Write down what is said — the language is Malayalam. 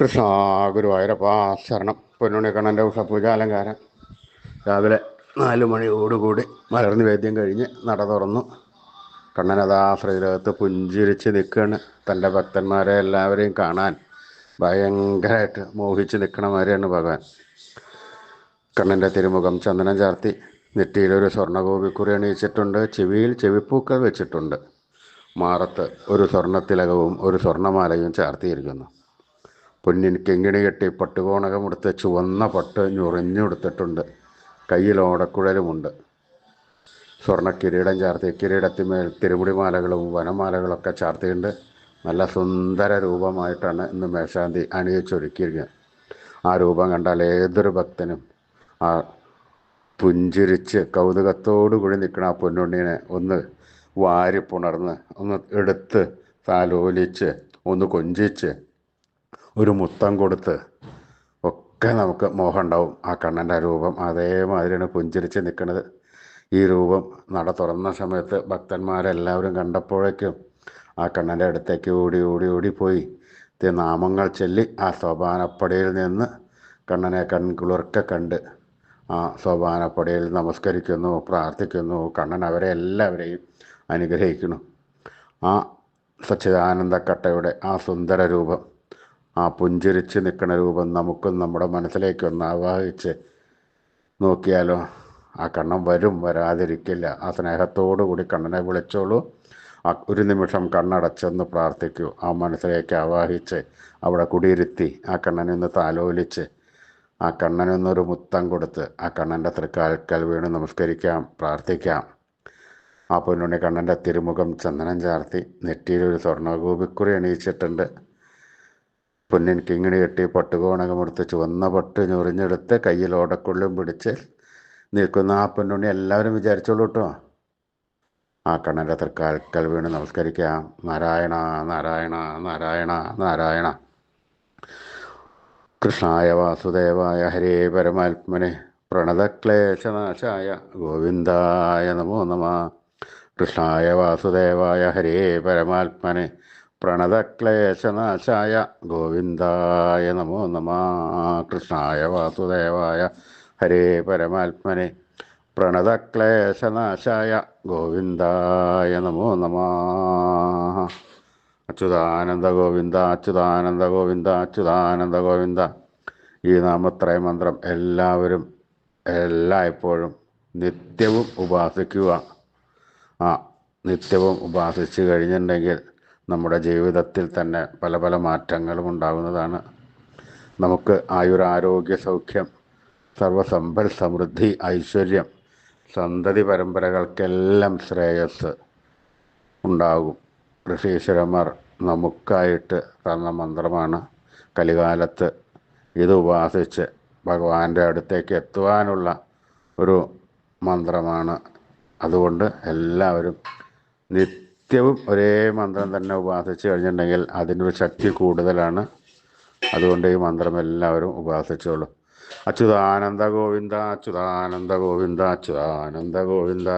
കൃഷ്ണ ഗുരുവായൂരപ്പ ശരണം. പൊന്നുണ്ണി കണ്ണന്റെ ഉഷപൂജ അലങ്കാരം രാവിലെ നാല് മണിയോടുകൂടി മലർന്ന് വേദ്യം കഴിഞ്ഞ് നട തുറന്നു. കണ്ണനതാ ശ്രീലകത്ത് പുഞ്ചിരിച്ച് നിൽക്കുകയാണ്. തന്റെ ഭക്തന്മാരെ എല്ലാവരെയും കാണാൻ ഭയങ്കരമായിട്ട് മോഹിച്ച് നിൽക്കണ മാതിരിയാണ് ഭഗവാൻ. കണ്ണന്റെ തിരുമുഖം ചന്ദനം ചാർത്തി നെറ്റിയിലൊരു സ്വർണഗോപിക്കുറി അണിയിച്ചിട്ടുണ്ട്. ചെവിയിൽ ചെവിപ്പൂക്കൾ വെച്ചിട്ടുണ്ട്. മാറത്ത് ഒരു സ്വർണത്തിലകവും ഒരു സ്വർണമാലയും ചാർത്തിയിരിക്കുന്നു. പൊന്നിൻ കെങ്ങിണി കെട്ടി പട്ടുകോണകമെടുത്ത് ചുവന്ന പട്ട് ഞുറിഞ്ഞെടുത്തിട്ടുണ്ട് കയ്യിൽ ഓടക്കുഴലുമുണ്ട്. സ്വർണ കിരീടം ചാർത്തി കിരീടത്തിന്മേൽ തിരുമുടിമാലകളും വനമാലകളൊക്കെ ചാർത്തിയുണ്ട് നല്ല സുന്ദര രൂപമായിട്ടാണ് ഇന്ന് മേശാന്തി അണിയിച്ചൊരുക്കിയിരിക്കുന്നത്. ആ രൂപം കണ്ടാൽ ഏതൊരു ഭക്തനും ആ പുഞ്ചിരിച്ച് കൗതുകത്തോടു കൂടി നിൽക്കുന്ന ആ പൊന്നുണ്ണിനെ ഒന്ന് വാരിപ്പുണർന്ന് ഒന്ന് എടുത്ത് താലോലിച്ച് ഒന്ന് കൊഞ്ചിച്ച് ഒരു മുത്തം കൊടുത്ത് ഒക്കെ നമുക്ക് മോഹം ഉണ്ടാവും. ആ കണ്ണന്റെ രൂപം അതേമാതിരിയാണ് പുഞ്ചിരിച്ച് നിൽക്കുന്നത് ഈ രൂപം നട തുറന്ന സമയത്ത് ഭക്തന്മാരെല്ലാവരും കണ്ടപ്പോഴേക്കും ആ കണ്ണന്റെ അടുത്തേക്ക് ഓടി ഓടി ഓടിപ്പോയി നാമങ്ങൾ ചൊല്ലി ആ സോപാനപ്പടിയിൽ നിന്ന് കണ്ണനെ കൺകുളിർക്കെ കണ്ട് ആ സോപാനപ്പടിയിൽ നമസ്കരിക്കുന്നു പ്രാർത്ഥിക്കുന്നു. കണ്ണൻ അവരെ എല്ലാവരെയും അനുഗ്രഹിക്കുന്നു. ആ സച്ചിദാനന്ദക്കട്ടയുടെ ആ സുന്ദര രൂപം ആ പുഞ്ചിരിച്ച് നിൽക്കുന്ന രൂപം നമുക്കും നമ്മുടെ മനസ്സിലേക്കൊന്ന് ആവാഹിച്ച് നോക്കിയാലോ ആ കണ്ണൻ വരും വരാതിരിക്കില്ല. ആ സ്നേഹത്തോടു കൂടി കണ്ണനെ വിളിച്ചോളൂ. ഒരു നിമിഷം കണ്ണടച്ചെന്ന് പ്രാർത്ഥിക്കൂ. ആ മനസ്സിലേക്ക് ആവാഹിച്ച് അവിടെ കുടിയിരുത്തി ആ കണ്ണനെ ഒന്ന് താലോലിച്ച് ആ കണ്ണനൊന്നൊരു മുത്തം കൊടുത്ത് ആ കണ്ണന്റെ തൃക്കാൽക്കൽ വീണ് നമസ്കരിക്കാം പ്രാർത്ഥിക്കാം. ആ പൊന്നുണ്ണി കണ്ണന്റെ തിരുമുഖം ചന്ദനം ചാർത്തി നെറ്റിയിലൊരു സ്വർണഗോപിക്കുറി അണിയിച്ചിട്ടുണ്ട്. പൊന്നിൻ കിങ്ങിണി കെട്ടി പട്ടുകോണകമെടുത്ത് ചുവന്ന പട്ട് ഞൊറിഞ്ഞെടുത്ത് കയ്യിൽ ഓടക്കുള്ളും പിടിച്ച് നിൽക്കുന്ന ആ പൊന്നുണ്ണി എല്ലാവരും വിചാരിച്ചോളൂ കേട്ടോ ആ കണ്ണന്റെ തൃക്കാൽക്കൽ വീണ് നമസ്കരിക്കാം. നാരായണ നാരായണ നാരായണ നാരായണ. കൃഷ്ണായ വാസുദേവായ ഹരേ പരമാത്മനെ പ്രണതക്ലേശനാശായ ഗോവിന്ദായ നമോ നമ. കൃഷ്ണായ വാസുദേവായ ഹരേ പരമാത്മനെ പ്രണതക്ലേശനാശായ ഗോവിന്ദായ നമോ നമ കൃഷ്ണായ വാസുദേവായ ഹരേ പരമാത്മനെ. പ്രണതക്ലേശനാശായ ഗോവിന്ദായ നമോ നമ. അച്യുതാനന്ദ ഗോവിന്ദ അച്യുതാനന്ദ ഗോവിന്ദ അച്യുതാനന്ദ ഗോവിന്ദ. ഈ നാമത്രയ മന്ത്രം എല്ലാവരും എല്ലായ്പ്പോഴും നിത്യവും ഉപാസിക്കുക. ആ നിത്യവും ഉപാസിച്ച് കഴിഞ്ഞിട്ടുണ്ടെങ്കിൽ നമ്മുടെ ജീവിതത്തിൽ തന്നെ പല പല മാറ്റങ്ങളും ഉണ്ടാകുന്നതാണ്. നമുക്ക് ആയുരാരോഗ്യ സൗഖ്യം സർവസമ്പൽ സമൃദ്ധി ഐശ്വര്യം സന്തതി പരമ്പരകൾക്കെല്ലാം ശ്രേയസ് ഉണ്ടാകും. ഋഷീശ്വരന്മാർ നമുക്കായിട്ട് തന്ന മന്ത്രമാണ്. കലികാലത്ത് ഇത് ഉപാസിച്ച് ഭഗവാന്റെ അടുത്തേക്ക് എത്തുവാനുള്ള ഒരു മന്ത്രമാണ്. അതുകൊണ്ട് എല്ലാവരും നിത്യവും ഒരേ മന്ത്രം തന്നെ ഉപാസിച്ച് കഴിഞ്ഞിട്ടുണ്ടെങ്കിൽ അതിനൊരു ശക്തി കൂടുതലാണ്. അതുകൊണ്ട് ഈ മന്ത്രം എല്ലാവരും ഉപാസിച്ചോളൂ അച്യുതാനന്ദ ഗോവിന്ദ അച്യുതാനന്ദ ഗോവിന്ദ അച്യുതാനന്ദ ഗോവിന്ദ.